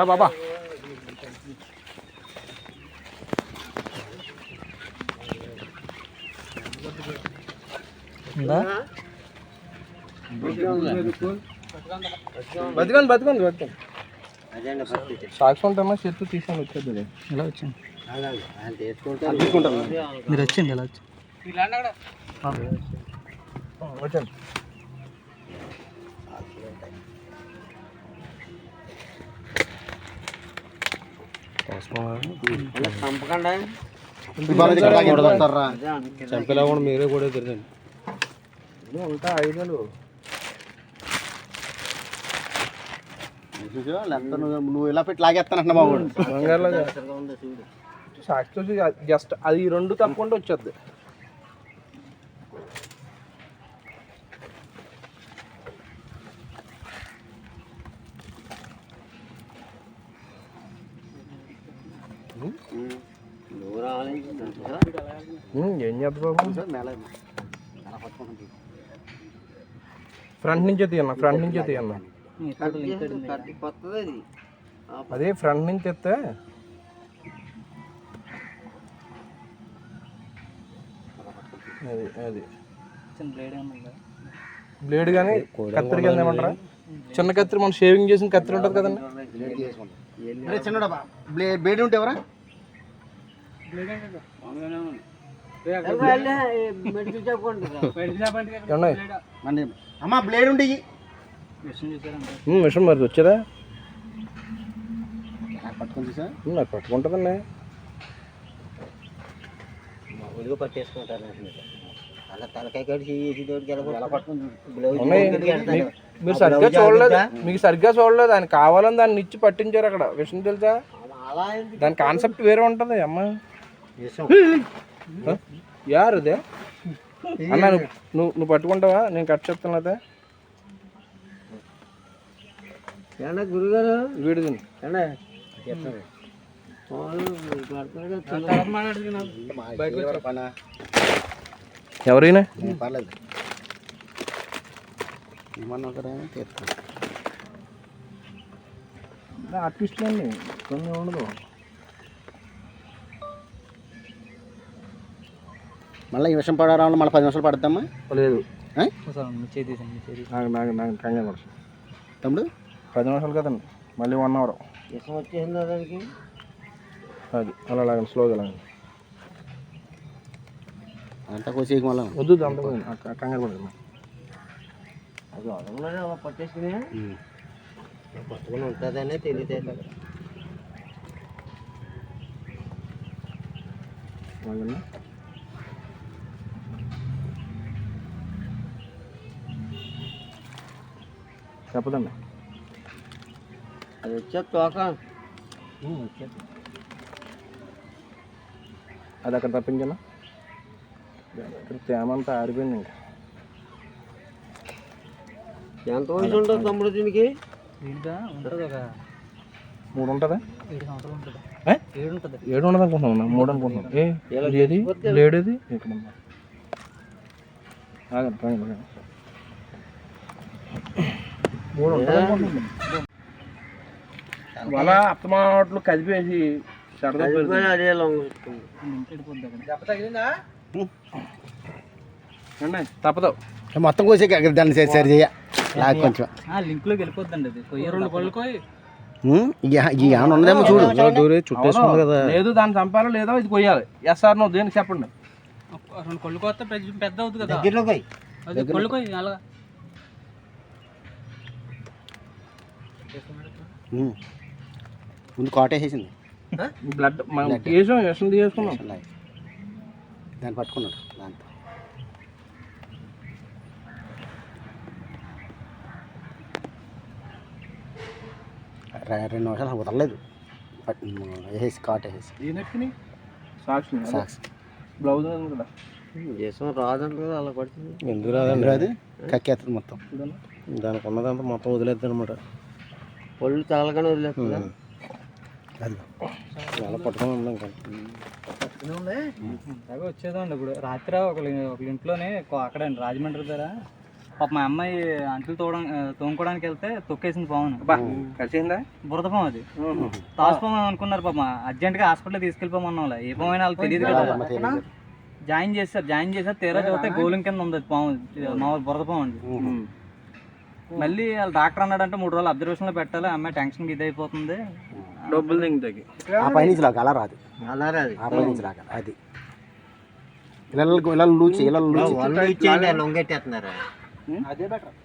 బాబా. బతకండి బతకండి బతకండి ఉంటామా చెట్టు తీసుకొని వచ్చేది ఎలా వచ్చింది తీసుకుంటాం మీరు వచ్చింది ఎలా వచ్చింది వచ్చండి చంపేలా కూడా మీరే కూడా తిరగండి ఉంటా ఐదులు నువ్వు ఇలా పెట్టి లాగేస్తానంట మా వాడు సాక్షి జస్ట్ అది రెండు తప్పకుండా వచ్చేది ఏం చేద్దాం బాబు ఫ్రంట్ నుంచే తీయన్నా ఫ్రంట్ నుంచే తీయన్నా. అదే. ఫ్రంట్ నుంచి ఎత్తే. అది అది. బ్లేడ్ బ్లేడ్ కానీ కత్తిరి కింద ఏమంటారా? చిన్న కత్తిరి మనం షేవింగ్ చేసిన కత్తిరి ఉంటుంది కదండి. చిన్నడా బ్లే బేడి ఉంటే ఎవరా? అమ్మా బ్లేడ్ ఉంటే ఇయ్యి. మిషన్ మరి వచ్చారా నాకు పట్టుకుంటుందండి అలా తలకాయ కడిచి మీరు సరిగ్గా చూడలేదు. మీకు సరిగ్గా చూడలేదు. ఆయన కావాలని దాన్ని ఇచ్చి పట్టించారు అక్కడ. విషయం తెలుసా? దాని కాన్సెప్ట్ వేరే ఉంటుంది అమ్మ? యారు ఇదే అన్న నువ్వు నువ్వు నువ్వు పట్టుకుంటావా? నేను కట్ చెప్తాను అదే గురుగారు? వీడు తిను. ఎవరైనా? పర్లేదు. ఏమన్నా ఒకరే తీస్తాను ఆర్టిస్టులు అండి కొన్ని ఉండదు మళ్ళీ ఈ విషయం పడరావాలి మళ్ళీ పది నిమిషాలు పడతామా లేదు. నాకు నాకు నాకు కంగారు పడదు తమ్ముడు? పది నిమిషాలు కదండి మళ్ళీ వన్ అవర్ విషం వచ్చేసిందా దానికి? అది అలా లాగండి స్లోగా లాగండి. అంతా కోసేకి మళ్ళీ. వద్దు అంత కంగారు పడదు అది వదలనే పట్టేసుకుని? పట్టుకుని ఉంటుందనే తెలియదు లాగండి చెప్పదండి. అది వచ్చే తోక. అది అక్కడ తప్పించనా? ఇక్కడ తేమ అంతా ఆరిపోయింది ఇంకా. ఎంత వయసు ఉంటుంది తమ్ముడు దీనికి? దీంట్లో ఉంటుంది ఒక మూడు ఉంటుందా? ఏడు ఉండదు అనుకుంటున్నాను మూడు అనుకుంటున్నాను ఏది? లేడేది? ఇక్కడ ఆగండి రండి, రండి. మూడు ఉంటుంది అనుకుంటున్నాను వల అత్తమాట్లు కదిపేసి. అదే తప్పదు. మొత్తం కోసేకి దాన్ని సరి చేయ. కొంచెం. లింక్లోకి వెళ్ళిపోద్దండి అది. కొయ్య రెండు పళ్ళు ఇక ఏమైనా ఉన్నదేమో చూడు. అవును. లేదు దాన్ని చంపాలో లేదో ఇది కొయ్యాలి. ఎస్ఆర్ నువ్వు దేనికి చెప్పండి. రెండు కొళ్ళు కొత్త పెద్ద పెద్ద అవుతుంది కదా. దగ్గరలో పోయి అది కొళ్ళు కొయ్యి అలా ముందు కాటేసేసింది బ్లడ్ మనం. దాన్ని పట్టుకున్నాడు దాంతో. రె- రెండు నిమిషాలు వదలలేదు. వేసేసి కాట్ వేసేసి. సాక్షి బ్లౌజ్ ఉంది కదా చేసాం రాదంటే అలా పడుతుంది ఎందుకు రాదండి? రాదు? కక్కేస్తుంది మొత్తం. దానికి ఉన్నదంతా మొత్తం వదిలేద్ది అనమాట పళ్ళు తగలగానే వదిలేస్తుంది అది. అలా పట్టుకొని ఉన్నాం ఇంకా అలాగే వచ్చేదండి ఇప్పుడు. రాత్రి ఒక ఒక ఇంట్లోనే అక్కడ రాజమండ్రి దగ్గర. పాప మా అమ్మాయి అంట్లు తోడం తోముకోవడానికి వెళ్తే తొక్కేసింది పామును బా కలిసిందా? బురద పాము అది. తాసుపాము అనుకున్నారు పాప. అర్జెంట్గా హాస్పిటల్ తీసుకెళ్ళిపోమన్నాం వాళ్ళ. ఏ పాము అయినా వాళ్ళకి తెలియదు కదా. జాయిన్ చేశారు జాయిన్ చేశారు. తీరా చూస్తే గోలింగ్ కింద ఉంది పాము. మామూలు బురద పాము అండి. మళ్ళీ వాళ్ళ డాక్టర్ అన్నాడంటే మూడు రోజులు అబ్జర్వేషన్లో పెట్టాలి. అమ్మాయి టెన్షన్ ఇది అయిపోతుంది డబ్బులు దింగుతాయి ఆ పై నుంచి లాగా అలా రాదు. అలా రాదు. ఆ పై నుంచి లాగా అది. ఇళ్ళకు లూచి లూచి. లొంగెట్టేస్తున్నారు? అదే బెటర్.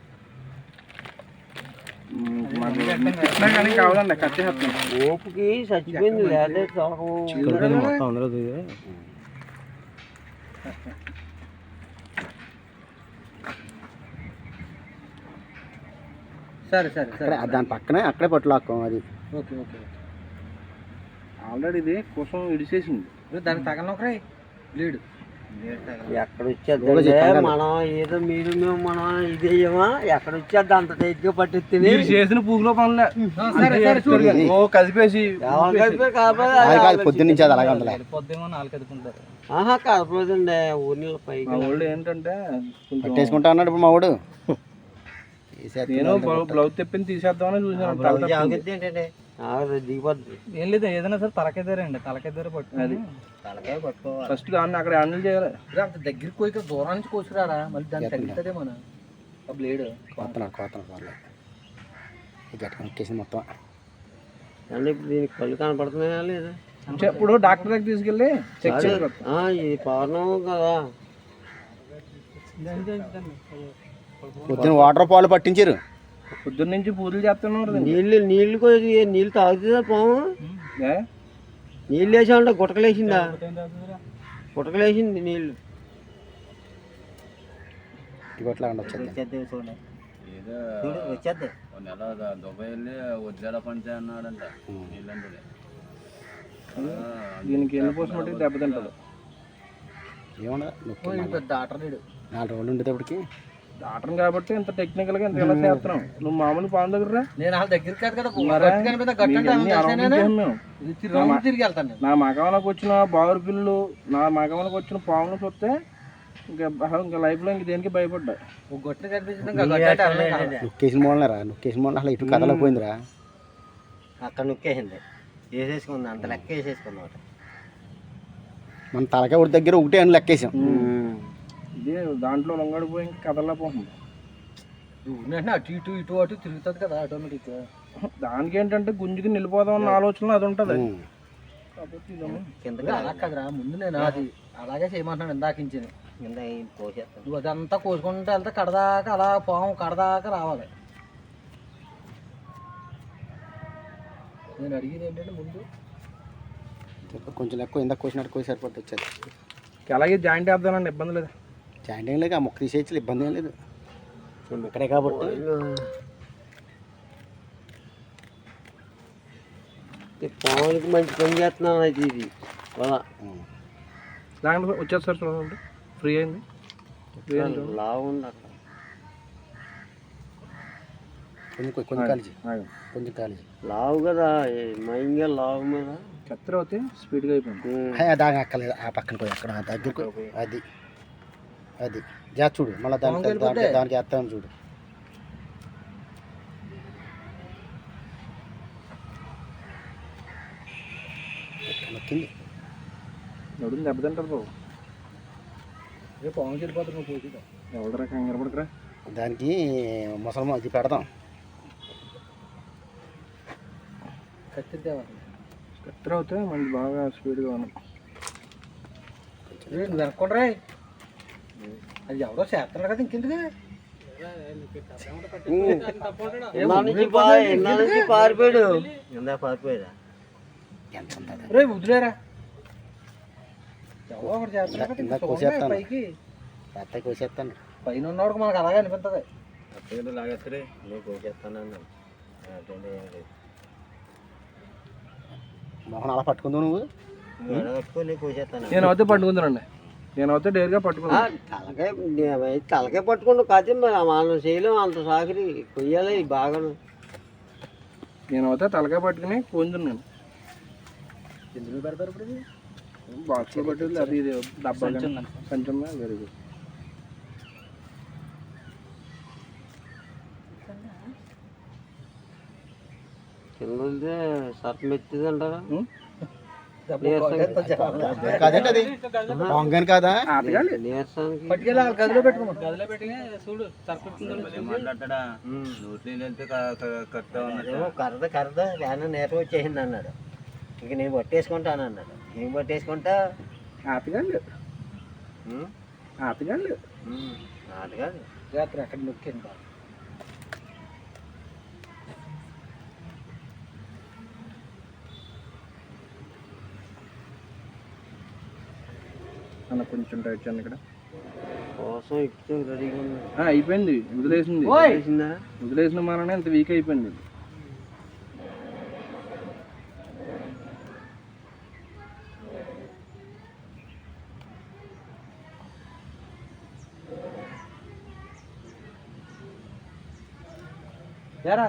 ఓపుకి చచ్చిపోయింది మొత్తం అందరూ సరే సరే అక్కడే దాని పక్కనే అక్కడే పట్టు లాక్కోం అది. ఓకే ఓకే ఆల్రెడీ ఇది కోసం ఇడిసేసింది. దానికి తగలనొకరే. లీడ్. ఎక్కడ వచ్చేద్దంటే మనం ఏదో మీరు మేము మనం ఇదేయమా ఎక్కడ వచ్చేద్ది అంత టైట్గా పట్టిస్తుంది. మీరు చేసిన పూగులో పనులే. సరే, సరే. ఓ కలిపేసి ఎవరు కలిపి కాకపోతే అది కాదు పొద్దున్న నుంచి అది అలాగే ఉందిలే పొద్దుమో నాలుగు ఎదుకుంటారు ఆహా పైకి మా వాళ్ళు ఏంటంటే పట్టేసుకుంటా అన్నాడు ఇప్పుడు మా వాడు నేను బ్లౌజ్ తెప్పింది తీసేద్దామని చూసాను. ఏంటంటే దిగిపోద్ది ఏం లేదు ఏదైనా సరే తలకెదారండి తలకెదారే పట్టుకుని తలకాయ పట్టుకోవాలి. ఫస్ట్ దాన్ని అక్కడ హ్యాండిల్ చేయాలి. అంత దగ్గరికి పోయి దూరం నుంచి కోసిరారా మళ్ళీ దాన్ని తగ్గుతుందే మన ఆ బ్లేడ్ ఎక్కేసింది మొత్తం. దీనికి కళ్ళు కనపడుతున్నాయా లేదా? ఇప్పుడు డాక్టర్ దగ్గర తీసుకెళ్ళి చెక్ చేయాలి ఆ, ఇది పౌర్ణం కదా. పొద్దున్న వాటర్ పాలు పట్టించారు. పొద్దున్న నుంచి పూజలు చేస్తున్నారు. నీళ్ళు నీళ్ళు నీళ్ళు తాగుతుందా పాము? ఏ? నీళ్ళు వేసామంటే గుటకలేసిందా గుటకలేసింది నీళ్ళు. ఇవట్లా వచ్చేది దీనికి ఎన్ని పోసిన దెబ్బతింటది. ఏమన్నా నొక్కి డాక్టర్ లేడు. నాలుగు రోజులు ఉండేటప్పటికి డాక్టర్ కాబట్టి ఇంత టెక్నికల్గా ఇంత ఇలా చేస్తున్నాం. నువ్వు మామూలు పాము దగ్గర రా. నేను వాళ్ళ దగ్గరికి కాదు కదా తిరిగి వెళ్తాను నా మగవనకు వచ్చిన బావురు పిల్లు నా మగవనకు వచ్చిన పామును చూస్తే ఇంకా ఇంకా లైఫ్లో ఇంక దేనికి భయపడ్డా? కనిపించింది. నొక్కేసిన నొక్కేసిన అసలు ఇటు కదలపోయిందిరా అక్కడ నొక్కేసింది. వేసేసుకుంది అంత లెక్క వేసేసుకుంది మన తలకాయ ఒకటి దగ్గర ఒకటే అని లెక్కేసాం. ఇది దాంట్లో లొంగడిపోయి ఇంకా కదల్లా పోతుంది. వెంటనే అటు ఇటు ఇటు అటు తిరుగుతుంది కదా ఆటోమేటిక్ దానికి ఏంటంటే గుంజుకి నిలిపోదాం అన్న ఆలోచన అది ఉంటది. ఉమ్. కాబట్టి ఇదేమో. కింద అలా కదరా ముందు నేను అది అలాగే చేయమంటున్నాను ఇందాకించింది కింద పోసేస్తాను నువ్వు అదంతా కోసుకుంటూ వెళ్తే కడదాకా అలా పాము కడదాకా రావాలి. నేను అడిగేది ఏంటంటే ముందు కొంచెం ఎక్కువ ఇందాక కోసినట్టు కోసి సరిపోతే వచ్చేది. అలాగే జాయింట్ వేద్దానండి ఇబ్బంది లేదు. జాయింట్ ఏం లేదు ఆ మొక్క తీసేయచ్చు ఇబ్బంది ఏం లేదు ఇక్కడే కాబట్టి పాములకి మంచి పని చేస్తున్నాను అది ఇది ఉమ్. దాంట్లో వచ్చేస్తారు చూడండి ఫ్రీ అయింది ఉంది అక్కడ కొంచెం కొంచెం కాలేజీ. కొంచెం కాలేజీ లావు కదా ఏ మైంగా లావు మీద కత్తెర అవుతే స్పీడ్గా అయిపోయింది. దాని అక్కలేదు ఆ పక్కన పోయి అక్కడ దగ్గరకు అది అది. జా చూడు మళ్ళీ దానికి దానికి దానికి వేస్తాను చూడు. నొక్కింది? నడుము దెబ్బతింటారు బాబు? రేపు పాము చెడిపోతుంది నువ్వు పోటీ ఎవరు రకంగా నిలబడకరా దానికి ముసలమ్మ అది పెడదాం. కత్తి తేవాలి కత్తెర అవుతే మంచి బాగా స్పీడ్గా ఉన్నాం వెనక్కుండా అది ఎవరో చేస్తున్నారు కదా ఇంకెందుకు? పారిపోయాడు? రే వదిలేరా ఎవరో ఒకటి చేస్తున్నారు పైకి. పెద్ద కోసేస్తాను. పైన ఉన్నవాడికి మనకు అలాగే అనిపిస్తుంది. అప్పుడు లాగేస్తే నేను కోసేస్తాను మొహం అలా పట్టుకుందావు నువ్వు? నేను అయితే పట్టుకుందానండి నేనైతే డేర్గా పట్టుకున్నాను తలకాయ తలకాయ పట్టుకున్నావు కాదు మనం చేయలేము అంత సాకిరి కొయ్యాలి బాగా నేనైతే తలకాయ పట్టుకుని కొందున్నాను ఎందుకు పెడతారు ఇప్పుడు బాక్స్లో పెట్టేది అది ఇది డబ్బా సంచున్నా వెరీ గుడ్. కింద సర్ఫ్ మెచ్చేది అంటారా కాదండి అది. వంగని కాదా? నీరసానికి గదిలో పెట్టుకోమా గదిలో పెట్టి చూడు సర్పెట్టిందో ఏమో కరద కరద నేరం వచ్చేసింది అన్నాడు. ఇంక నేను పట్టేసుకుంటాను అన్నాడు. నేను పట్టేసుకుంటా? ఆపిగాళ్ళు ఆపిగాళ్ళు నాటుగా జాతర అక్కడ నొక్కింది అన్న కొంచెం టైట్ చేయండి ఇక్కడ. కోసం ఎక్కితే రెడీగా ఉంది ఆ, అయిపోయింది. వదిలేసింది. చేసిందా వదిలేసిన మననే ఇంత వీక్ అయిపోయింది. ఏరా?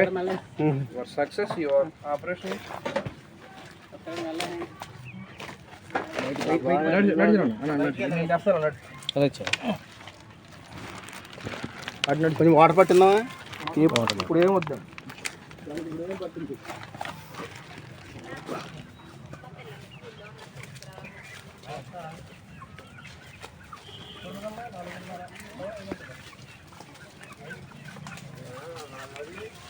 Okay your success your operation అటు కొంచెం వాటర్ పట్టిందా ఇప్పుడు ఏం వద్దాం అది ఎత్తుంది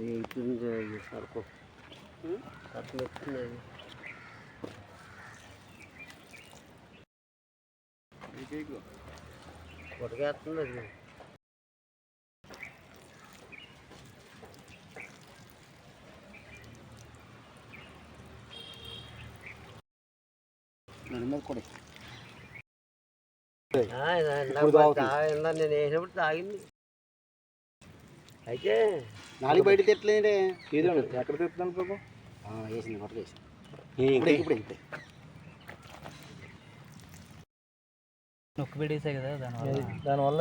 అది సర్పం సర్పం ఎత్తుంది అది కొట్టకేస్తుంది అది ఆ, ఇలా ఇందాక మరి తా- ఇందాక నేను వేసినప్పుడు తాగింది అయితే నాలుగు బయట తిట్టలేదే. ఏదండి ఎక్కడ తెస్తున్నాను ప్రభు వేసింది కొట్ట వేసింది. ఇప్పుడు ఇప్పుడు ఇంతే నొక్కి పెట్టేసాయి కదా దానివల్ల దానివల్ల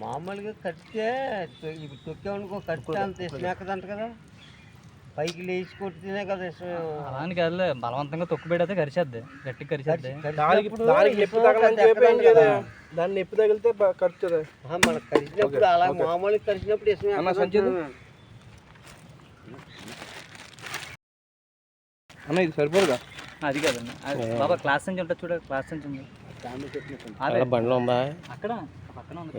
మామూలుగా కడితే తొ- ఇప్పుడు తొక్కామనుకో కడితే అంత ఇష్టం ఎక్కదంట కదా. పైకి లేచి కొట్టితేనే కదా అలాని కాదులే బలవంతంగా తొక్కు పెడితే కరిచేద్ది గట్టిగా కరిచేద్ది. దాన్ని నొప్పి తగిలితే ఆహా, మనకు కరిచినప్పుడు అలా మామూలుగా కరిచినప్పుడు అన్న ఇది సరిపోదుగా? అది కాదండి అది బాబా క్లాస్ నుంచి ఉంటుంది చూడ క్లాస్ నుంచి ఉంది. బండ్లో ఉందా? అక్కడ పక్కన ఉంది